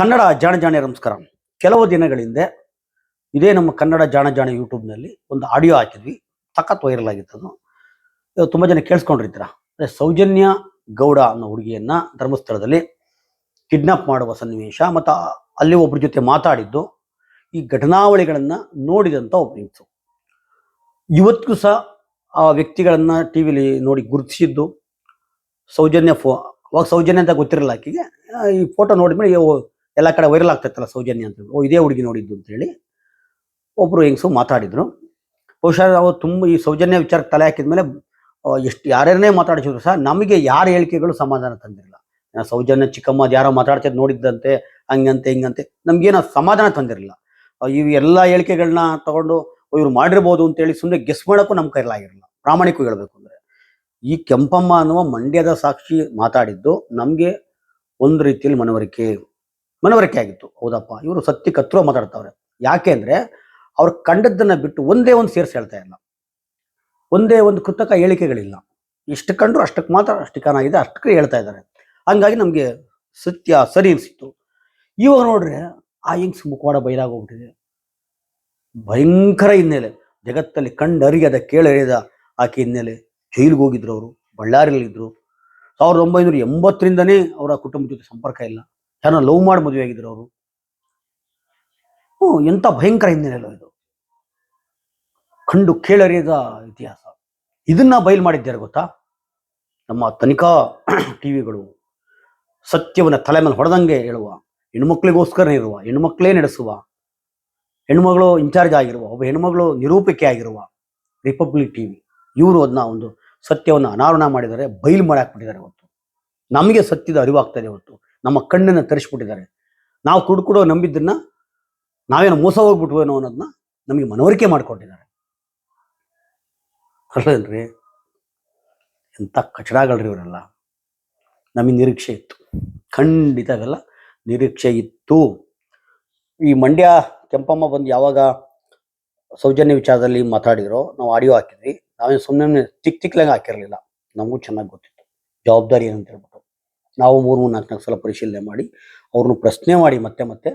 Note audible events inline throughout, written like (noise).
ಕನ್ನಡ ಜಾಣ ಜಾಣೆ ನಮಸ್ಕಾರ. ಕೆಲವು ದಿನಗಳ ಹಿಂದೆ ಇದೇ ನಮ್ಮ ಕನ್ನಡ ಜಾಣ ಜಾಣೆ ಯೂಟ್ಯೂಬ್ನಲ್ಲಿ ಒಂದು ಆಡಿಯೋ ಹಾಕಿದ್ವಿ. ಸಖತ್ ವೈರಲ್ ಆಗಿತ್ತು ಅದು ತುಂಬ ಜನ ಕೇಳಿಸ್ಕೊಂಡಿರ್ತೀರ? ಅಂದರೆ ಸೌಜನ್ಯ ಗೌಡ ಅನ್ನೋ ಹುಡುಗಿಯನ್ನ ಧರ್ಮಸ್ಥಳದಲ್ಲಿ ಕಿಡ್ನಾಪ್ ಮಾಡುವ ಸನ್ನಿವೇಶ ಮತ್ತು ಅಲ್ಲಿ ಒಬ್ಬರ ಜೊತೆ ಮಾತಾಡಿದ್ದು, ಈ ಘಟನಾವಳಿಗಳನ್ನು ನೋಡಿದಂಥ ಒಬ್ಬ ಇವತ್ತಿಗೂ ಸಹ ಆ ವ್ಯಕ್ತಿಗಳನ್ನು ಟಿ ವಿಲಿ ನೋಡಿ ಗುರುತಿಸಿದ್ದು, ಸೌಜನ್ಯ ಫೋ, ಅವಾಗ ಸೌಜನ್ಯ ಅಂತ ಗೊತ್ತಿರಲ್ಲ ಆಕೆಗೆ. ಈ ಫೋಟೋ ನೋಡಿದ್ಮೇಲೆ ಎಲ್ಲ ಕಡೆ ವೈರಲ್ ಆಗ್ತೈತಲ್ಲ ಸೌಜನ್ಯ ಅಂತ. ಓ, ಇದೇ ಹುಡುಗಿ ನೋಡಿದ್ದು ಅಂತೇಳಿ ಒಬ್ಬರು ಹೆಂಗಸು ಮಾತಾಡಿದ್ರು. ಬಹುಶಃ ನಾವು ತುಂಬ ಈ ಸೌಜನ್ಯ ವಿಚಾರಕ್ಕೆ ತಲೆ ಹಾಕಿದ ಮೇಲೆ ಎಷ್ಟು ಯಾರ್ಯಾರನ್ನೇ ಮಾತಾಡಿಸಿದ್ರು ಸಹ ನಮಗೆ ಯಾರ ಹೇಳಿಕೆಗಳು ಸಮಾಧಾನ ತಂದಿರಲಿಲ್ಲ ಸೌಜನ್ಯ ಚಿಕ್ಕಮ್ಮ ಅದು ಯಾರೋ ಮಾತಾಡ್ತಿದ್ ನೋಡಿದ್ದಂತೆ, ಹಂಗಂತೆ, ಹಿಂಗಂತೆ ನಮಗೇನೋ ಸಮಾಧಾನ ತಂದಿರಲಿಲ್ಲ. ಇವು ಎಲ್ಲ ಹೇಳಿಕೆಗಳನ್ನ ತಗೊಂಡು ಇವ್ರು ಮಾಡಿರ್ಬೋದು ಅಂತೇಳಿ ಸುಮ್ಮನೆ ಗೆಸ್ ಮಾಡೋಕ್ಕೂ ನಮ್ಮ ಕೈಲಾಗಿರಲಿಲ್ಲ ಪ್ರಾಮಾಣಿಕವಾಗಿ ಹೇಳಬೇಕು ಅಂದರೆ. ಈ ಕೆಂಪಮ್ಮ ಅನ್ನುವ ಮಂಡ್ಯದ ಸಾಕ್ಷಿ ಮಾತಾಡಿದ್ದು ನಮಗೆ ಒಂದು ರೀತಿಯಲ್ಲಿ ಮನವರಿಕೆ ಮನವರಿಕೆ ಆಗಿತ್ತು. ಹೌದಪ್ಪ, ಇವರು ಸತ್ಯ ಕತ್ರೋ ಮಾತಾಡ್ತಾವ್ರೆ. ಯಾಕೆ ಅಂದರೆ, ಅವ್ರು ಕಂಡದ್ದನ್ನ ಬಿಟ್ಟು ಒಂದೇ ಒಂದು ಸೇರಿಸಿ ಹೇಳ್ತಾ ಇಲ್ಲ. ಒಂದೇ ಒಂದು ಕೃತಕ ಹೇಳಿಕೆಗಳಿಲ್ಲ. ಎಷ್ಟು ಕಂಡ್ರು ಅಷ್ಟಕ್ಕೆ ಮಾತ್ರ ಅಷ್ಟಿಕಾನಾಗಿದೆ ಅಷ್ಟಕ್ಕೆ ಹೇಳ್ತಾ ಇದ್ದಾರೆ. ಹಂಗಾಗಿ ನಮಗೆ ಸತ್ಯ ಸರಿ ಅನಿಸಿತ್ತು. ಇವಾಗ ನೋಡ್ರೆ, ಆ ಹಿಂಗ್ಸ್ ಮುಖವಾಡ ಬಯಲಾಗೋಗ್ಬಿಟ್ಟಿದೆ ಭಯಂಕರ ಹಿನ್ನೆಲೆ. ಜಗತ್ತಲ್ಲಿ ಕಂಡರಿಯದ ಕೇಳರಿಯದ ಆಕೆ ಹಿನ್ನೆಲೆ. ಜೈಲಿಗೆ ಹೋಗಿದ್ರು ಅವರು ಬಳ್ಳಾರಿಯಲ್ಲಿದ್ದರು ಸಾವಿರದ ಒಂಬೈನೂರ ಎಂಬತ್ತರಿಂದನೇ ಅವರ ಕುಟುಂಬದ ಜೊತೆ ಸಂಪರ್ಕ ಇಲ್ಲ. ಯಾರನ್ನ ಲವ್ ಮಾಡಿ ಮದುವೆ ಆಗಿದ್ರು ಅವರು. ಹ್ಞೂ ಎಂಥ ಭಯಂಕರ ಹಿಂದಿನ ಇದು. ಕಂಡು ಕೇಳರಿಯದ ಇತಿಹಾಸ. ಇದನ್ನ ಬಯಲು ಮಾಡಿದ್ದಾರೆ ಗೊತ್ತಾ? ನಮ್ಮ ತನಿಖಾ (clears throat) ಟಿವಿಗಳು ಸತ್ಯವನ್ನ ತಲೆ ಮೇಲೆ ಹೊಡೆದಂಗೆ ಹೇಳುವ ಹೆಣ್ಮಕ್ಳಿಗೋಸ್ಕರ ಇರುವ, ಹೆಣ್ಮಕ್ಳೇ ನಡೆಸುವ, ಹೆಣ್ಮಗಳು ಇನ್ಚಾರ್ಜ್ ಆಗಿರುವ, ಒಬ್ಬ ಹೆಣ್ಮಗಳು ನಿರೂಪಕಿ ಆಗಿರುವ ರಿಪಬ್ಲಿಕ್ ಟಿವಿ ಇವರು ಅದನ್ನ ಒಂದು ಸತ್ಯವನ್ನು ಅನಾವರಣ ಮಾಡಿದರೆ ಬಯಲು ಮಾಡಾಕ್ಬಿಟ್ಟಿದ್ದಾರೆ ಇವತ್ತು ನಮಗೆ ಸತ್ಯದ ಅರಿವಾಗ್ತದೆ ಇವತ್ತು ನಮ್ಮ ಕಣ್ಣನ್ನು ತರಿಸ್ಬಿಟ್ಟಿದ್ದಾರೆ. ನಾವು ಕುಡ್ಕೊಡೋ ನಂಬಿದ್ದನ್ನ ನಾವೇನು ಮೋಸ ಹೋಗ್ಬಿಟ್ವೇನೋ ಅನ್ನೋದನ್ನ ನಮಗೆ ಮನವರಿಕೆ ಮಾಡಿಕೊಟ್ಟಿದ್ದಾರೆ. ಅಲ್ಲೇನ್ರಿ ಎಂಥ ಕಚಡಗಳ್ರಿ ಇವರೆಲ್ಲ. ನಮಗೆ ನಿರೀಕ್ಷೆ ಇತ್ತು. ಖಂಡಿತ ಅವೆಲ್ಲ ನಿರೀಕ್ಷೆ ಇತ್ತು. ಈ ಮಂಡ್ಯ ಕೆಂಪಮ್ಮ ಬಂದು ಯಾವಾಗ ಸೌಜನ್ಯ ವಿಚಾರದಲ್ಲಿ ಮಾತಾಡಿರೋ ನಾವು ಆಡಿಯೋ ಹಾಕಿದ್ವಿ. ನಾವೇನು ಸುಮ್ಮನೆ ಚಿಕ್ಕ ಚಿಕ್ಕಲಾಗ ಹಾಕಿರಲಿಲ್ಲ. ನಮಗೂ ಚೆನ್ನಾಗಿ ಗೊತ್ತಿತ್ತು. ಜವಾಬ್ದಾರಿ ಏನಂತ ಹೇಳ್ಬಿಟ್ಟು ನಾವು ಮೂರು ಮೂರು ನಾಲ್ಕು ನಾಲ್ಕು ಸಲ ಪರಿಶೀಲನೆ ಮಾಡಿ ಅವ್ರನ್ನ ಪ್ರಶ್ನೆ ಮಾಡಿ ಮತ್ತೆ ಮತ್ತೆ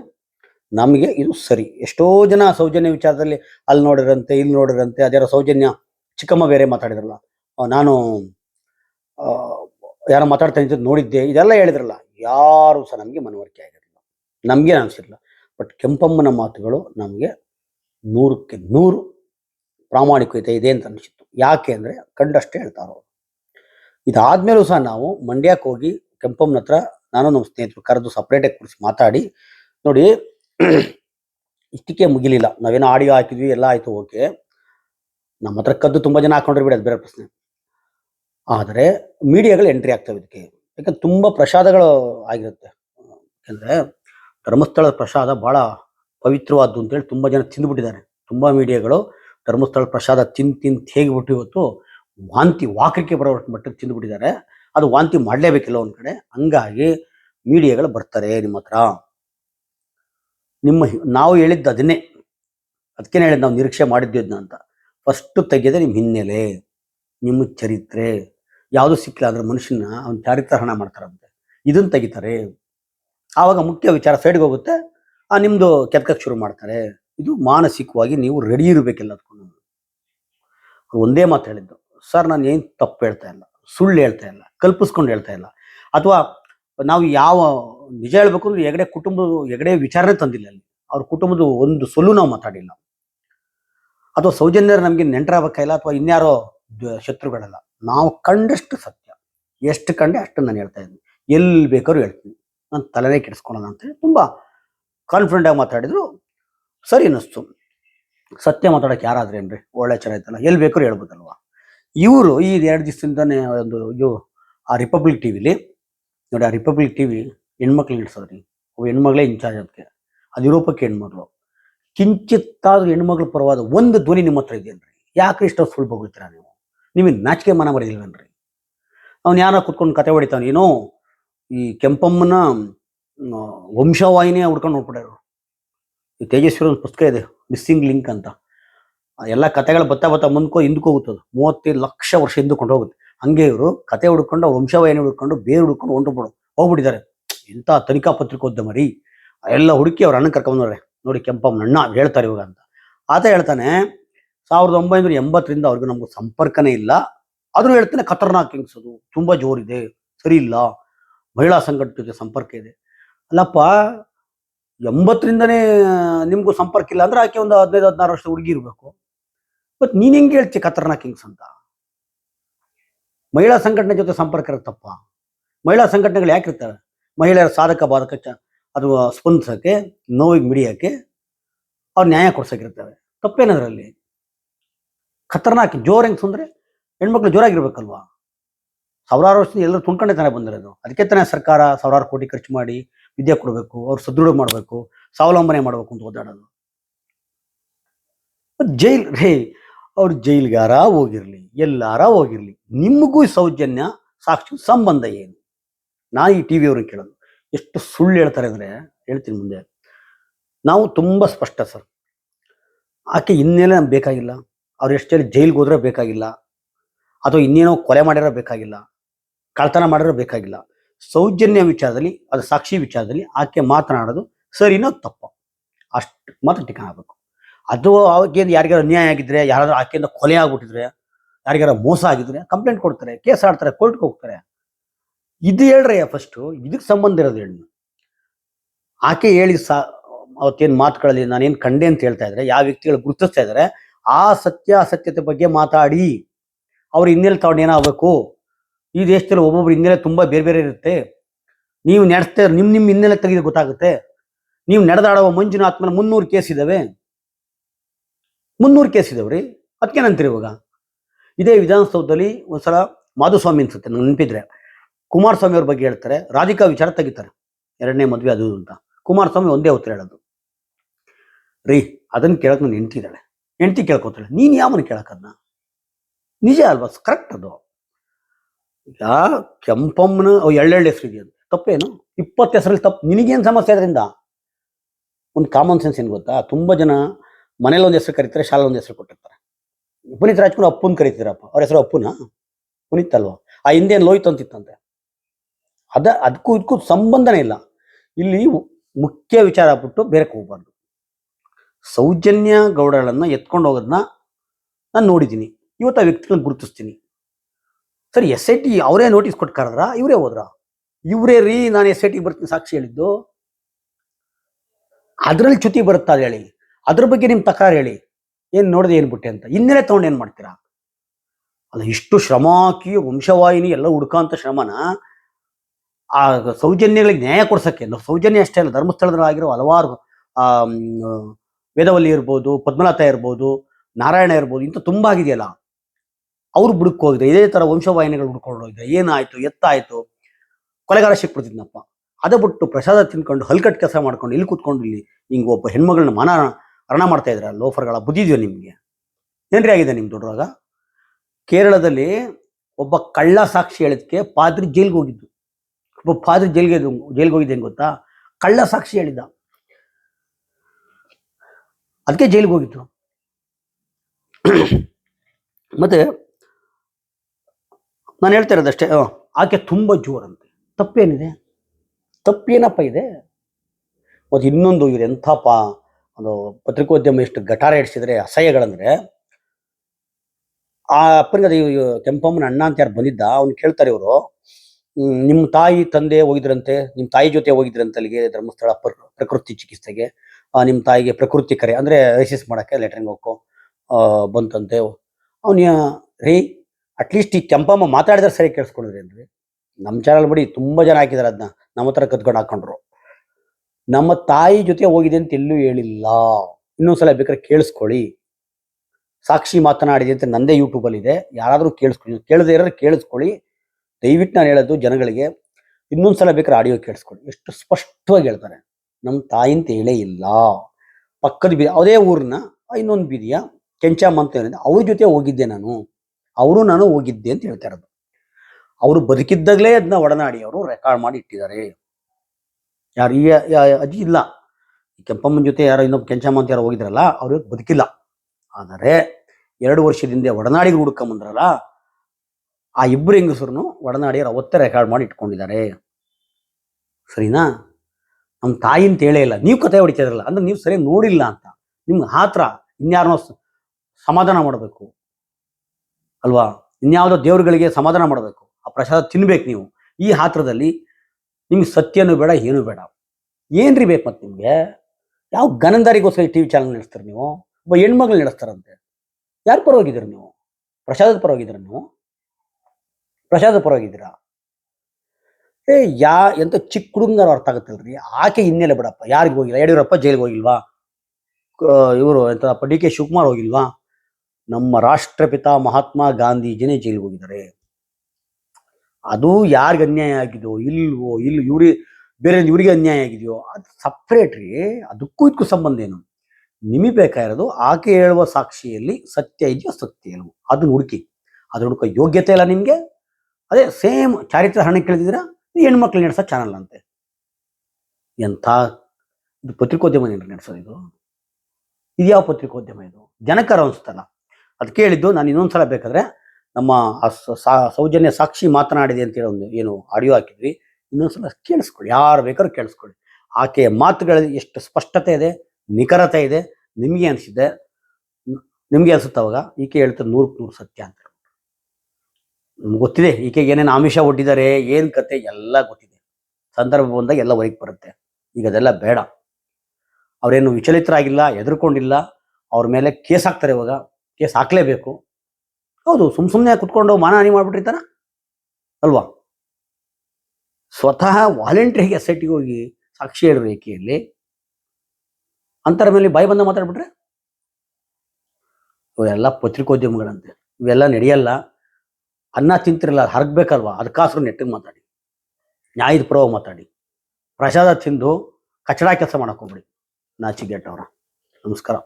ನಮಗೆ ಇದು ಸರಿ. ಎಷ್ಟೋ ಜನ ಸೌಜನ್ಯ ವಿಚಾರದಲ್ಲಿ ಅಲ್ಲಿ ನೋಡಿರಂತೆ, ಇಲ್ಲಿ ನೋಡಿರಂತೆ, ಅದ್ಯಾರೋ ಸೌಜನ್ಯ ಚಿಕ್ಕಮ್ಮ ಬೇರೆ ಮಾತಾಡಿದ್ರಲ್ಲ. ನಾನು ಯಾರು ಮಾತಾಡ್ತಾ ಇದ್ದಿದ್ದು ನೋಡಿದ್ದೆ, ಇದೆಲ್ಲ ಹೇಳಿದ್ರಲ್ಲ. ಯಾರು ಸಹ ನಮಗೆ ಮನವರಿಕೆ ಆಗಿರಲಿಲ್ಲ. ನಮಗೆ ಅನಿಸಿರಲಿಲ್ಲ. ಬಟ್ ಕೆಂಪಮ್ಮನ ಮಾತುಗಳು ನಮಗೆ ನೂರಕ್ಕೆ ನೂರು ಪ್ರಾಮಾಣಿಕತೆ ಇದೆ ಅಂತ ಅನಿಸಿತ್ತು. ಯಾಕೆ ಅಂದರೆ ಕಂಡಷ್ಟೇ ಹೇಳ್ತಾರೋ ಇದಾದ್ಮೇಲೂ ಸಹ ನಾವು ಮಂಡ್ಯಕ್ಕೆ ಹೋಗಿ ಕೆಂಪಮ್ಮನ ಹತ್ರ ನಾನು ನಮ್ಮ ಸ್ನೇಹಿತರು ಕರೆದು ಸಪ್ರೇಟಾಗಿ ಕೂರಿಸಿ ಮಾತಾಡಿ, ನೋಡಿ ಇಷ್ಟಕ್ಕೆ ಮುಗಿಲಿಲ್ಲ. ನಾವೇನೋ ಆಡಿಯೋ ಹಾಕಿದ್ವಿ, ಎಲ್ಲ ಆಯಿತು, ಓಕೆ. ನಮ್ಮ ಹತ್ರ ಕದ್ದು ತುಂಬ ಜನ ಹಾಕೊಂಡ್ರೆ ಬಿಡಿ, ಅದು ಬೇರೆ ಪ್ರಶ್ನೆ. ಆದರೆ ಮೀಡಿಯಾಗಳು ಎಂಟ್ರಿ ಆಗ್ತವೆ ಇದಕ್ಕೆ. ಯಾಕಂದ್ರೆ ತುಂಬ ಪ್ರಸಾದಗಳು ಆಗಿರುತ್ತೆ. ಯಾಕಂದರೆ ಧರ್ಮಸ್ಥಳದ ಪ್ರಸಾದ ಭಾಳ ಪವಿತ್ರವಾದ್ದು ಅಂತೇಳಿ ತುಂಬ ಜನ ತಿಂದುಬಿಟ್ಟಿದ್ದಾರೆ ತುಂಬ ಮೀಡಿಯಾಗಳು ಧರ್ಮಸ್ಥಳ ಪ್ರಸಾದ ತಿಂದು ತಿಂದು ಹೇಗಿಬಿಟ್ಟು ಇವತ್ತು ವಾಂತಿ, ವಾಕರಿಕೆ ಬರೋ ಮಟ್ಟಕ್ಕೆ ತಿಂದುಬಿಟ್ಟಿದ್ದಾರೆ ಅದು ವಾಂತಿ ಮಾಡಲೇಬೇಕಿಲ್ಲ ಒಂದು ಕಡೆ. ಹಂಗಾಗಿ ಮೀಡಿಯಾಗಳು ಬರ್ತಾರೆ ನಿಮ್ಮ ಹತ್ರ. ನಿಮ್ಮ ನಾವು ಹೇಳಿದ್ದು ಅದನ್ನೇ. ಅದಕ್ಕೇನೆ ಹೇಳಿದ್ದು ನಾವು ನಿರೀಕ್ಷೆ ಮಾಡಿದ್ದು ಅಂತ. ಫಸ್ಟು ತೆಗೆಯೋದೇ ನಿಮ್ಮ ಹಿನ್ನೆಲೆ, ನಿಮ್ಮ ಚರಿತ್ರೆ. ಯಾವುದು ಸಿಕ್ಕಿಲ್ಲ ಅಂದ್ರೆ ಮನುಷ್ಯನ ಅವ್ನು ಚಾರಿತ್ರಹಣ ಮಾಡ್ತಾರಂತೆ. ಇದನ್ನು ತೆಗಿತಾರೆ. ಆವಾಗ ಮುಖ್ಯ ವಿಚಾರ ಸೈಡ್ಗೆ ಹೋಗುತ್ತೆ. ಆ ನಿಮ್ಮದು ಕೆತ್ಕಕ್ಕೆ ಶುರು ಮಾಡ್ತಾರೆ. ಇದು ಮಾನಸಿಕವಾಗಿ ನೀವು ರೆಡಿ ಇರಬೇಕೆಲ್ಲದಕ್ಕೂ ಅವ್ರು ಒಂದೇ ಮಾತು ಹೇಳಿದ್ದು. ಸರ್, ನಾನು ಏನು ತಪ್ಪು ಹೇಳ್ತಾ ಇಲ್ಲ. ಸುಳ್ಳು ಹೇಳ್ತಾ ಇಲ್ಲ, ಕಲ್ಪಿಸ್ಕೊಂಡು ಹೇಳ್ತಾ ಇಲ್ಲ. ಅಥವಾ ನಾವು ಯಾವ ನಿಜ ಹೇಳ್ಬೇಕು ಅಂದ್ರೆ ಹೆಗಡೆ ಕುಟುಂಬದ, ಹೆಗಡೆ ವಿಚಾರನೆ ತಂದಿಲ್ಲ ಅಲ್ಲಿ. ಅವ್ರ ಕುಟುಂಬದ ಒಂದು ಸೊಲ್ಲು ನಾವು ಮಾತಾಡಿಲ್ಲ. ಅಥವಾ ಸೌಜನ್ಯರು ನಮಗೆ ನೆಂಟರಾಗಬೇಕಾಗಿಲ್ಲ ಅಥವಾ ಇನ್ಯಾರೋ ಶತ್ರುಗಳಲ್ಲ. ನಾವು ಕಂಡಷ್ಟು ಸತ್ಯ. ಎಷ್ಟು ಕಂಡೆ ಅಷ್ಟು ನಾನು ಹೇಳ್ತಾ ಇದ್ದೀನಿ. ಎಲ್ಲಿ ಬೇಕಾದ್ರೂ ಹೇಳ್ತೀನಿ. ನಾನು ತಲೆನೇ ಕೆಡಿಸ್ಕೊಳ್ಳೋಣ ಅಂತೇಳಿ ತುಂಬ ಕಾನ್ಫಿಡೆಂಟ್ ಆಗಿ ಮಾತಾಡಿದ್ರು. ಸರಿ ಅನ್ನಿಸ್ತು. ಸತ್ಯ ಮಾತಾಡೋಕೆ ಯಾರಾದ್ರೇನ್ರಿ ಒಳ್ಳೆ ಚೆನ್ನಾಗಿತ್ತಲ್ಲ ಎಲ್ಲಿ ಬೇಕಾದ್ರೂ ಹೇಳ್ಬೋದಲ್ವಾ? ಇವರು ಈ ಎರಡು ದಿವಸದಿಂದನೇ ಒಂದು ಇದು, ಆ ರಿಪಬ್ಲಿಕ್ ಟಿವಿಲಿ ನೋಡಿ ಆ ರಿಪಬ್ಲಿಕ್ ಟಿವಿ ಹೆಣ್ಮಕ್ಳು ನಿಲ್ಸೋದ್ರಿ ಅವು ಹೆಣ್ಮಗಳೇ ಇನ್ಚಾರ್ಜ್ ಅದಕ್ಕೆ ಅದು ಯುರೋಪಕ್ಕೆ ಹೆಣ್ಮಗಳು. ಕಿಂಚಿತ್ತಾದ್ರೂ ಹೆಣ್ಮಗಳ ಪರವಾದ ಒಂದು ಧ್ವನಿ ನಿಮ್ಮ ಹತ್ರ ಇದೆಯನ್ರಿ ಯಾಕೆ ಇಷ್ಟು ಸುಳ್ಳು ಬಗ್ತೀರಾ ನೀವು? ನಿಮಗೆ ನಾಚಿಕೆ ಮನ ಬರೋದಿಲ್ವೇನ್ರಿ ಅವ್ನು ಯಾರೋ ಕುತ್ಕೊಂಡು ಕತೆ ಹೊಡಿತಾನೆ ಏನೋ ಈ ಕೆಂಪಮ್ಮನ ವಂಶವಾಹಿನಿಯ ವಂಶವಾಹಿನಿ ಹುಡ್ಕೊಂಡು ನೋಡ್ಬಿಟ್ಟಾರು ಈ ತೇಜಸ್ವಿ ಒಂದು ಪುಸ್ತಕ ಇದೆ, ಮಿಸ್ಸಿಂಗ್ ಲಿಂಕ್ ಅಂತ. ಎಲ್ಲ ಕತೆಗಳು ಬತ್ತಾ ಬತ್ತಾ ಮುಂದ್ಕೋ ಹಿಂದಕ್ಕೆ ಹೋಗುತ್ತದೆ. ಮೂವತ್ತೈದು ಲಕ್ಷ ವರ್ಷ ಹಿಂದಕ್ಕೆ ಹೋಗುತ್ತೆ. ಹಂಗೆ ಇವರು ಕತೆ ಹುಡ್ಕೊಂಡು, ವಂಶವಾಹಿನಿ ಹುಡ್ಕೊಂಡು, ಬೇರೆ ಹುಡ್ಕೊಂಡು ಹೊಂಟು ಬಿಡು. ಹೋಗ್ಬಿಟ್ಟಿದ್ದಾರೆ. ಎಂಥ ತನಿಖಾ ಪತ್ರಿಕೋದ್ಯಮ ರೀ ಎಲ್ಲ ಹುಡುಕಿ ಅವ್ರ ಅಣ್ಣ ಕರ್ಕೊಂಡ್ರೆ ನೋಡಿ ಕೆಂಪಮ್ಮಣ್ಣ ಹೇಳ್ತಾರೆ ಇವಾಗ ಅಂತ. ಆತ ಹೇಳ್ತಾನೆ, ಸಾವಿರದ ಒಂಬೈನೂರ ಎಂಬತ್ತರಿಂದ ಅವ್ರಿಗೂ ನಮ್ಗೆ ಸಂಪರ್ಕನೇ ಇಲ್ಲ. ಆದ್ರೂ ಹೇಳ್ತಾನೆ, ಖತರ್ನಾಕ್ ಹಿಂಗ್ಸೋದು. ತುಂಬಾ ಜೋರಿದೆ. ಸರಿ ಇಲ್ಲ. ಮಹಿಳಾ ಸಂಘಟನೆ ಜೊತೆ ಸಂಪರ್ಕ ಇದೆ. ಅಲ್ಲಪ್ಪ, ಎಂಬತ್ತರಿಂದನೇ ನಿಮ್ಗೂ ಸಂಪರ್ಕ ಇಲ್ಲ ಅಂದ್ರೆ ಆಕೆ ಒಂದು ಹದಿನೈದು, ಹದಿನಾರು ವರ್ಷ ಹುಡುಗಿ ಇರಬೇಕು. ಬಟ್ ನೀನ್ ಹೆಂಗೆ ಹೇಳ್ತಿ ಖತರ್ನಾಕ್ ಕಿಂಗ್ಸ್ ಅಂತ? ಮಹಿಳಾ ಸಂಘಟನೆ ಜೊತೆ ಸಂಪರ್ಕ ಇರುತ್ತಪ್ಪ ಮಹಿಳಾ ಸಂಘಟನೆಗಳು ಯಾಕೆ ಇರ್ತವೆ? ಮಹಿಳೆಯರ ಸಾಧಕ, ಬಾಧಕ ಚ- ಅದು ಸ್ಪಂದಿಸಕ್ಕೆ, ನೋವಿಗೆ ಮಿಡಿಯೋಕ್ಕೆ ಅವ್ರು ನ್ಯಾಯ ಕೊಡ್ಸೋಕ್ಕಿರ್ತವೆ ತಪ್ಪೇನದ್ರಲ್ಲಿ? ಖತರ್ನಾಕ್ ಜೋರ್ ಹೆಂಗ್ ಅಂದ್ರೆ ಹೆಣ್ಮಕ್ಳು ಜೋರಾಗಿರ್ಬೇಕಲ್ವಾ? ಸಾವಿರಾರು ವರ್ಷದಿಂದ ಎಲ್ಲರೂ ತುಂಡ್ಕೊಂಡೇ ತಾನೇ ಬಂದಿರೋದು ಅದಕ್ಕೆ ತಾನೇ ಸರ್ಕಾರ ಸಾವಿರಾರು ಕೋಟಿ ಖರ್ಚು ಮಾಡಿ ವಿದ್ಯೆ ಕೊಡಬೇಕು, ಅವ್ರು ಸದೃಢ ಮಾಡಬೇಕು, ಸ್ವಾವಲಂಬನೆ ಮಾಡಬೇಕು ಅಂತ ಓದಾಡೋದು ಜೈಲ್ ರೇ ಅವ್ರು ಜೈಲ್ಗಾರ ಹೋಗಿರಲಿ, ಎಲ್ಲಾರ ಹೋಗಿರಲಿ, ನಿಮಗೂ ಸೌಜನ್ಯ ಸಾಕ್ಷಿ ಸಂಬಂಧ ಏನು? ನಾ ಈ ಟಿ ವಿಯವ್ರನ್ನ ಕೇಳೋದು. ಎಷ್ಟು ಸುಳ್ಳು ಹೇಳ್ತಾರೆ ಅಂದ್ರೆ, ಹೇಳ್ತೀನಿ ಮುಂದೆ. ನಾವು ತುಂಬ ಸ್ಪಷ್ಟ ಸರ್. ಆಕೆ ಇನ್ನೇನೆ ನಮ್ಗೆ ಬೇಕಾಗಿಲ್ಲ. ಅವ್ರು ಎಷ್ಟು ಜೈಲ್ಗೆ ಹೋದ್ರೆ ಬೇಕಾಗಿಲ್ಲ. ಅಥವಾ ಇನ್ನೇನೋ ಕೊಲೆ ಮಾಡಿರೋ ಬೇಕಾಗಿಲ್ಲ. ಕಳ್ತನ ಮಾಡಿರೋ ಬೇಕಾಗಿಲ್ಲ. ಸೌಜನ್ಯ ವಿಚಾರದಲ್ಲಿ, ಅದು ಸಾಕ್ಷಿ ವಿಚಾರದಲ್ಲಿ ಆಕೆ ಮಾತನಾಡೋದು ಸರಿನೋ ತಪ್ಪ? ಅಷ್ಟು ಮಾತ್ರ ಟಿಕಾಣಬೇಕು ಅದು ಆಕೆಯಿಂದ ಯಾರಿಗಾರ ಅನ್ಯಾಯ ಆಗಿದ್ರೆ, ಯಾರಾದ್ರೂ ಆಕೆಯಿಂದ ಕೊಲೆ ಆಗ್ಬಿಟ್ಟಿದ್ರೆ ಯಾರಿಗಾರ ಮೋಸ ಆಗಿದ್ರೆ ಕಂಪ್ಲೇಂಟ್ ಕೊಡ್ತಾರೆ ಕೇಸ್ ಆಡ್ತಾರೆ ಕೋರ್ಟ್ಗೆ ಹೋಗ್ತಾರೆ. ಇದು ಹೇಳ್ರಿ ಫಸ್ಟ್ ಇದಕ್ಕೆ ಸಂಬಂಧ ಇರೋದು ಹೇಳಿ. ಆಕೆ ಹೇಳಿ ಸಾ, ಅವತ್ತೇನ್ ಮಾತುಗಳಲ್ಲಿ ನಾನೇನು ಕಂಡೆ ಅಂತ ಹೇಳ್ತಾ ಇದ್ರೆ, ಯಾವ ವ್ಯಕ್ತಿಗಳು ಗುರುತಿಸ್ತಾ ಇದ್ದಾರೆ ಆ ಸತ್ಯ ಅಸತ್ಯತೆ ಬಗ್ಗೆ ಮಾತಾಡಿ. ಅವ್ರ ಹಿನ್ನೆಲೆ ತಗೊಂಡು ಏನಾಗಬೇಕು? ಈ ದೇಶದಲ್ಲಿ ಒಬ್ಬೊಬ್ರು ಹಿನ್ನೆಲೆ ತುಂಬಾ ಬೇರೆ ಬೇರೆ ಇರುತ್ತೆ. ನೀವು ನಡೆಸ್ತಾ ನಿಮ್ಮ ನಿಮ್ಮ ಹಿನ್ನೆಲೆ ತೆಗೆದು ಗೊತ್ತಾಗುತ್ತೆ. ನೀವು ನಡೆದಾಡುವ ಮಂಜುನಾಥ್ ಮೇಲೆ ಮುನ್ನೂರು ಕೇಸ್ ಇದಾವೆ. ಮುನ್ನೂರು ಕೇಸ್ ಇದಾವ್ರಿ ಅದಕ್ಕೇನಂತೀರಿ ಇವಾಗ? ಇದೇ ವಿಧಾನಸೌಧದಲ್ಲಿ ಒಂದ್ಸಲ ಮಾಧುಸ್ವಾಮಿ ಅನ್ಸುತ್ತೆ ನಂಗೆ ನೆನಪಿದ್ರೆ. ಕುಮಾರಸ್ವಾಮಿ ಅವ್ರ ಬಗ್ಗೆ ಹೇಳ್ತಾರೆ. ರಾಧಿಕಾ ವಿಚಾರ ತೆಗಿತಾರೆ. ಎರಡನೇ ಮದ್ವೆ ಅದು ಅಂತ. ಕುಮಾರಸ್ವಾಮಿ ಒಂದೇ ಉತ್ತರ ಹೇಳೋದು. ರೀ ಅದನ್ನ ಕೇಳಕ್ ನನ್ನ ಹೆಂಡ್ತಿದ್ದಾಳೆ ಹೆಂಡ್ತಿ ಕೇಳ್ಕೊತಾಳೆ. ನೀನ್ ಯಾವನ ಕೇಳಕ್ಕದನ್ನ ನಿಜ ಅಲ್ವಾ? ಕರೆಕ್ಟ್ ಅದು. ಯಾ ಕೆಂಪಮ್ಮನ ಎಳ್ಳೆಳ್ಳು ಹೆಸರು ಇದೆಯಂತ. ತಪ್ಪೇನು? ಇಪ್ಪತ್ತು ಹೆಸರಲ್ಲಿ ತಪ್ಪು. ನಿನಗೇನು ಸಮಸ್ಯೆ ಅದರಿಂದ ಒಂದು ಕಾಮನ್ ಸೆನ್ಸ್ ಏನು ಗೊತ್ತಾ? ತುಂಬ ಜನ ಮನೇಲಿ ಒಂದು ಹೆಸರು ಕರೀತಾರೆ ಶಾಲೆ ಒಂದು ಹೆಸರು ಕೊಟ್ಟಿರ್ತಾರೆ. ಪುನೀತ್ ರಾಜ್ಕುಮಾರ್ ಅಪ್ಪನ್ ಕರೀತಿದ್ರಪ್ಪ ಅವ್ರ ಹೆಸರು ಅಪ್ಪುನ? ಪುನೀತ್ ಅಲ್ವಾ? ಆ ಹಿಂದೆ ಲೋಯ್ತು ಅಂತಿತ್ತಂತೆ ಅದ ಅದಕ್ಕೂ ಇದಕ್ಕೂ ಸಂಬಂಧನೇ ಇಲ್ಲ. ಇಲ್ಲಿ ಮುಖ್ಯ ವಿಚಾರ ಬಿಟ್ಟು ಬೇರೆ ಹೋಗ್ಬಾರ್ದು. ಸೌಜನ್ಯ ಗೌಡಗಳನ್ನ ಎತ್ಕೊಂಡು ಹೋಗೋದನ್ನ ನಾನು ನೋಡಿದ್ದೀನಿ ಇವತ್ತು ಆ ವ್ಯಕ್ತಿಗಳನ್ನ ಗುರುತಿಸ್ತೀನಿ. ಸರಿ, ಎಸ್ ಐ ಟಿ ಅವರೇ ನೋಟಿಸ್ ಕೊಟ್ಟು ಕರೆದ್ರ ಇವರೇ ಹೋದ್ರ? ಇವರೇ ರೀ ನಾನು ಎಸ್ ಐ ಟಿ ಬರ್ತೀನಿ ಸಾಕ್ಷಿ ಹೇಳಿದ್ದು. ಅದರಲ್ಲಿ ಚ್ಯುತಿ ಬರುತ್ತಾ ಹೇಳಿ. ಅದ್ರ ಬಗ್ಗೆ ನಿಮ್ ತಕರಾರು ಹೇಳಿ. ಏನ್ ನೋಡಿದೆ ಏನ್ ಬಿಟ್ಟೆ ಅಂತ. ಇನ್ನೇನೆ ತಗೊಂಡು ಏನ್ ಮಾಡ್ತೀರಾ? ಅಲ್ಲ, ಇಷ್ಟು ಶ್ರಮ ಹಾಕಿ ವಂಶವಾಹಿನಿ ಎಲ್ಲ ಹುಡುಕಾಂತ ಶ್ರಮನ, ಆ ಸೌಜನ್ಯಗಳಿಗೆ ನ್ಯಾಯ ಕೊಡ್ಸಕ್ಕೆ ಸೌಜನ್ಯ ಅಷ್ಟೇ ಅಲ್ಲ ಧರ್ಮಸ್ಥಳದಲ್ಲಾಗಿರೋ ಹಲವಾರು, ಆ ವೇದವಲ್ಲಿ ಇರ್ಬೋದು ಪದ್ಮನಾಥ ಇರ್ಬೋದು, ನಾರಾಯಣ ಇರ್ಬೋದು, ಇಂಥ ತುಂಬಾ ಆಗಿದೆಯಲ್ಲ. ಅವ್ರು ಬುಡಕ್ ಹೋಗಿದ್ರೆ ಇದೇ ತರ ವಂಶವಾಹಿನಿಗಳು ಹುಡ್ಕೊಂಡು ಹೋಗಿದ್ರೆ ಏನಾಯ್ತು, ಎತ್ತಾಯ್ತು, ಕೊಲೆಗಾರ ಸಿಕ್ಬಿಡ್ತಿದ್ನಪ್ಪ. ಅದ ಬಿಟ್ಟು ಪ್ರಸಾದ ತಿನ್ಕೊಂಡು, ಹಲ್ಕಟ್ ಕೆಲಸ ಮಾಡ್ಕೊಂಡು, ಇಲ್ಲಿ ಕೂತ್ಕೊಂಡು ಇಲ್ಲಿ, ಹಿಂಗೆ ಒಬ್ಬ ಹೆಣ್ಮಗಳನ್ನ ಮನ ರಣ ಮಾಡ್ತಾ ಇದ್ರ, ಲೋಫರ್ಗಳ ಬುದ್ಧಿದ್ಯೋ ನಿಮಗೆ? ಏನ್ರಿ ಆಗಿದೆ ನಿಮ್ ದೊಡ್ಡವಾಗ ಕೇರಳದಲ್ಲಿ ಒಬ್ಬ ಕಳ್ಳ ಸಾಕ್ಷಿ ಹೇಳಿದ್ಕೆ ಪಾದ್ರಿ ಜೈಲ್ಗೆ ಹೋಗಿದ್ದು. ಒಬ್ಬ ಪಾದ್ರಿ ಜೈಲ್ಗೆ ಜೈಲ್ಗೆ ಹೋಗಿದ್ದೆ ಹೆಂಗ್ ಗೊತ್ತಾ? ಕಳ್ಳ ಸಾಕ್ಷಿ ಹೇಳಿದ್ದ. ಅದಕ್ಕೆ ಜೈಲ್ಗೆ ಹೋಗಿದ್ದು ಮತ್ತೆ ನಾನು ಹೇಳ್ತಾ ಇರೋದಷ್ಟೇ ಆಕೆ ತುಂಬಾ ಜೋರಂತೆ. ತಪ್ಪೇನಿದೆ? ತಪ್ಪೇನಪ್ಪ ಇದೆ? ಮತ್ತು ಇನ್ನೊಂದು ಪಾ ಒಂದು ಪತ್ರಿಕೋದ್ಯಮ ಎಷ್ಟು ಗಟಾರ ಇಡ್ಸಿದ್ರೆ ಅಸಹ್ಯಗಳಂದ್ರೆ, ಆ ಅಪ್ಪನಿಗೆ ಅದು ಕೆಂಪಮ್ಮನ ಅಣ್ಣ ಅಂತ ಯಾರು ಬಂದಿದ್ದ, ಅವ್ನು ಕೇಳ್ತಾರೆ ಇವರು ನಿಮ್ಮ ತಾಯಿ ತಂದೆ ಹೋಗಿದ್ರಂತೆ ನಿಮ್ಮ ತಾಯಿ ಜೊತೆ ಹೋಗಿದ್ರಂತೆ ಅಲ್ಲಿಗೆ ಧರ್ಮಸ್ಥಳ ಪ್ರ- ಪ್ರಕೃತಿ ಚಿಕಿತ್ಸೆಗೆ ನಿಮ್ಮ ತಾಯಿಗೆ ಪ್ರಕೃತಿ ಕರೆ, ಅಂದ್ರೆ ರೈಸಿಸ್ ಮಾಡಕ್ಕೆ ಲೆಟ್ರಿಂಗ್ ಹೋಗೋ ಬಂತಂತೆ ಅವನ ರೀ ಅಟ್ಲೀಸ್ಟ್ ಈ ಕೆಂಪಮ್ಮ ಮಾತಾಡಿದ್ರೆ ಸರಿ ಕೇಳಿಸ್ಕೊಂಡ್ರಿ ಅಂದ್ರೆ ನಮ್ಮ ಚಾನಲ್ ಬಿಡಿ ತುಂಬಾ ಜನ ಹಾಕಿದಾರೆ ಅದನ್ನ ನಮ್ಮ ಹತ್ರ ಕತ್ಕೊಂಡು ಹಾಕೊಂಡ್ರು. ನಮ್ಮ ತಾಯಿ ಜೊತೆ ಹೋಗಿದೆ ಅಂತ ಎಲ್ಲೂ ಹೇಳಿಲ್ಲ. ಇನ್ನೊಂದ್ಸಲ ಬೇಕಾದ್ರೆ ಕೇಳಿಸ್ಕೊಳ್ಳಿ. ಸಾಕ್ಷಿ ಮಾತನಾಡಿದೆ ಅಂತ ನಂದೇ ಯೂಟ್ಯೂಬಲ್ಲಿ ಇದೆ ಯಾರಾದರೂ ಕೇಳಿಸ್ಕೊಳ್ಳಿ. ಕೇಳದೆ ಇರೋರು ಕೇಳಿಸ್ಕೊಳ್ಳಿ. ದಯವಿಟ್ಟು ನಾನು ಹೇಳೋದು ಜನಗಳಿಗೆ ಇನ್ನೊಂದ್ಸಲ ಬೇಕಾದ್ರೆ ಆಡಿಯೋ ಕೇಳಿಸ್ಕೊಳ್ಳಿ. ಎಷ್ಟು ಸ್ಪಷ್ಟವಾಗಿ ಹೇಳ್ತಾರೆ. ನಮ್ಮ ತಾಯಿ ಅಂತ ಹೇಳೇ ಇಲ್ಲ. ಪಕ್ಕದ ಬೀದಿ ಅದೇ ಊರನ್ನ ಇನ್ನೊಂದು ಬೀದಿಯ ಕೆಂಚಾಮ್ ಅಂತ ಏನಿದೆ ಅವ್ರ ಜೊತೆ ಹೋಗಿದ್ದೆ ನಾನು. ಅವರು ನಾನು ಹೋಗಿದ್ದೆ ಅಂತ ಹೇಳ್ತಾ ಇರೋದು. ಅವರು ಬದುಕಿದ್ದಾಗಲೇ ಅದನ್ನ ಒಡನಾಡಿ ಅವರು ರೆಕಾರ್ಡ್ ಮಾಡಿ ಇಟ್ಟಿದ್ದಾರೆ. ಯಾರು ಈ ಅಜ್ಜಿ ಇಲ್ಲ. ಕೆಂಪಮ್ಮನ ಜೊತೆ ಯಾರೋ ಇನ್ನೊಬ್ಬ ಕೆಂಚಮ್ಮ ಅಂತ ಯಾರೋ ಹೋಗಿದ್ರಲ್ಲ, ಅವ್ರಿಗೆ ಬದುಕಿಲ್ಲ. ಆದರೆ ಎರಡು ವರ್ಷದಿಂದ ಒಡನಾಡಿಗೆ ಹುಡುಕೊಂಬಂದ್ರಲ್ಲ ಆ ಇಬ್ಬರು ಹೆಂಗಸರನ್ನು ಒಡನಾಡಿಯರು ಅವತ್ತೇ ರೆಕಾರ್ಡ್ ಮಾಡಿ ಇಟ್ಕೊಂಡಿದ್ದಾರೆ. ಸರಿನಾ? ನಮ್ಮ ತಾಯಿ ಅಂತ ಇಲ್ಲ. ನೀವು ಕತೆ ಹೊಡಿತಿದ್ರಲ್ಲ, ಅಂದ್ರೆ ನೀವು ಸರಿಯಾಗಿ ನೋಡಿಲ್ಲ ಅಂತ. ನಿಮ್ಗೆ ಹಾತ್ರ ಇನ್ಯಾರನೋ ಸ- ಸಮಾಧಾನ ಮಾಡಬೇಕು. ಅಲ್ವಾ? ಇನ್ಯಾವುದೋ ದೇವ್ರುಗಳಿಗೆ ಸಮಾಧಾನ ಮಾಡಬೇಕು. ಆ ಪ್ರಸಾದ ತಿನ್ಬೇಕು ನೀವು. ಈ ಹಾತ್ರದಲ್ಲಿ ನಿಮ್ಗೆ ಸತ್ಯನೂ ಬೇಡ, ಏನೂ ಬೇಡ. ಏನ್ರಿ ಬೇಕು ಮತ್ತೆ ನಿಮಗೆ? ಯಾವ ಗನಂದಾರಿಗೋಸ್ಕರ ಟಿ ವಿ ಚಾನಲ್ ನಡೆಸ್ತಾರೆ ನೀವು? ಒಬ್ಬ ಹೆಣ್ಮಗಳು ನಡೆಸ್ತಾರಂತೆ. ಯಾರು ಪರವಾಗಿದ್ದೀರಿ ನೀವು? ಪ್ರಸಾದದ ಪರವಾಗಿದ್ದೀರ ನೀವು? ಪ್ರಸಾದದ ಪರವಾಗಿದ್ದೀರಾ? ಏ, ಯಾ, ಎಂತ ಚಿಕ್ಕ ಹುಡುಗಂಗಾರು ಅರ್ಥ ಆಗುತ್ತಲ್ರಿ? ಆಕೆ ಹಿನ್ನೆಲೆ ಬಿಡಪ್ಪ. ಯಾರಿಗೂ ಹೋಗಿಲ್ಲ. ಯಡಿಯೂರಪ್ಪ ಜೈಲಿಗೆ ಹೋಗಿಲ್ವಾ? ಇವರು ಎಂತಪ್ಪ ಡಿ ಕೆ ಶಿವಕುಮಾರ್ ಹೋಗಿಲ್ವಾ? ನಮ್ಮ ರಾಷ್ಟ್ರಪಿತ ಮಹಾತ್ಮ ಗಾಂಧೀಜಿನೇ ಜೈಲಿಗೆ ಹೋಗಿದ್ದಾರೆ. ಅದು ಯಾರಿಗೆ ಅನ್ಯಾಯ ಆಗಿದೆಯೋ, ಇಲ್ವೋ ಇಲ್ಲಿ ಇವ್ರಿ, ಬೇರೆ ಇವರಿಗೆ ಅನ್ಯಾಯ ಆಗಿದೆಯೋ, ಅದು ಸಪ್ರೇಟ್ ರೀ, ಅದಕ್ಕೂ ಇದಕ್ಕೂ ಸಂಬಂಧ ಏನು? ನಿಮಗೆ ಬೇಕಾಗಿರೋದು ಆಕೆ ಹೇಳುವ ಸಾಕ್ಷಿಯಲ್ಲಿ ಸತ್ಯ ಇದೆಯೋ ಸತ್ಯ ಇಲ್ವೋ ಅದು ಹುಡುಕಿ. ಅದು ಹುಡುಕೋ. ಯೋಗ್ಯತೆ ಇಲ್ಲ ನಿಮಗೆ? ಅದೇ ಸೇಮ್ ಚಾರಿತ್ರ ಹಣ ಕೇಳಿದಿರ ಹೆಣ್ಮಕ್ಳು ನಡೆಸೋ ಚಾನಲ್ ಅಂತೆ. ಎಂಥ ಇದು ಪತ್ರಿಕೋದ್ಯಮ ನಡೆಸೋದು ಇದು? ಇದು ಯಾವ ಪತ್ರಿಕೋದ್ಯಮ ಇದು? ಜನಕರ ಅನಿಸ್ತಲ್ಲ. ಅದು ಕೇಳಿದ್ದು ನಾನು ಇನ್ನೊಂದ್ಸಲ ಬೇಕಾದ್ರೆ ನಮ್ಮ ಸೌಜನ್ಯ ಸಾಕ್ಷಿ ಮಾತನಾಡಿದೆ ಅಂತ ಹೇಳಿ ಒಂದು ಏನು ಆಡಿಯೋ ಹಾಕಿದ್ವಿ. ಇನ್ನೊಂದ್ಸಲ ಕೇಳಿಸ್ಕೊಳ್ಳಿ. ಯಾರು ಬೇಕಾದ್ರೂ ಕೇಳಿಸ್ಕೊಳ್ಳಿ. ಆಕೆಯ ಮಾತುಗಳಲ್ಲಿ ಎಷ್ಟು ಸ್ಪಷ್ಟತೆ ಇದೆ, ನಿಖರತೆ ಇದೆ, ನಿಮಗೆ ಅನಿಸಿದೆ ನಿಮಗೆ ಅನ್ಸುತ್ತೆ ಅವಾಗ? ಈಕೆ ಹೇಳ್ತಾರೆ ನೂರಕ್ಕೆ ನೂರು ಸತ್ಯ ಅಂತ. ನಮ್ಗೆ ಗೊತ್ತಿದೆ ಈಕೆಗೆ ಏನೇನು ಆಮಿಷ ಒಡ್ಡಿದ್ದಾರೆ ಏನು ಕತೆ, ಎಲ್ಲ ಗೊತ್ತಿದೆ. ಸಂದರ್ಭ ಬಂದಾಗ ಎಲ್ಲ ಹೊರಗೆ ಬರುತ್ತೆ. ಈಗ ಅದೆಲ್ಲ ಬೇಡ. ಅವರೇನು ವಿಚಲಿತರಾಗಿಲ್ಲ, ಹೆದರ್ಕೊಂಡಿಲ್ಲ, ಅವ್ರ ಮೇಲೆ ಕೇಸ್ ಹಾಕ್ತಾರೆ ಇವಾಗ. ಕೇಸ್ ಹಾಕ್ಲೇಬೇಕು. ಹೌದು, ಸುಮ್ ಸುಮ್ಮನೆ ಕುತ್ಕೊಂಡು ಮಾನಹಾನಿ ಮಾಡಿಬಿಟ್ಟಿರ್ತಾರ ಅಲ್ವಾ? ಸ್ವತಃ ವಾಲಂಟ್ರಿಗೆ ಐ ಹೋಗಿ ಸಾಕ್ಷಿ ಹೇಳಿ ರೇಖೆಯಲ್ಲಿ ಅಂತರ ಮೇಲೆ ಬಾಯಿ ಬಂದ ಮಾತಾಡ್ಬಿಟ್ರೆ? ಇವೆಲ್ಲ ಪತ್ರಿಕೋದ್ಯಮಗಳಂತೆ. ಇವೆಲ್ಲ ನಡೆಯಲ್ಲ. ಅನ್ನ ತಿಂತಿರಲ್ಲ, ಹರಗ್ಬೇಕಲ್ವಾ? ಅದಕ್ಕಾಸ್ರು ನೆಟ್ಟಿಗೆ ಮಾತಾಡಿ. ನ್ಯಾಯದ ಪರವಾಗಿ ಮಾತಾಡಿ. ಪ್ರಸಾದ ತಿಂದು ಕಚಡ ಕೆಲಸ ಮಾಡೋಕ್ಕೋಗ್ಬಿಡಿ ನಾಚಿಗೆಟ್ಟವ್ರ ನಮಸ್ಕಾರ.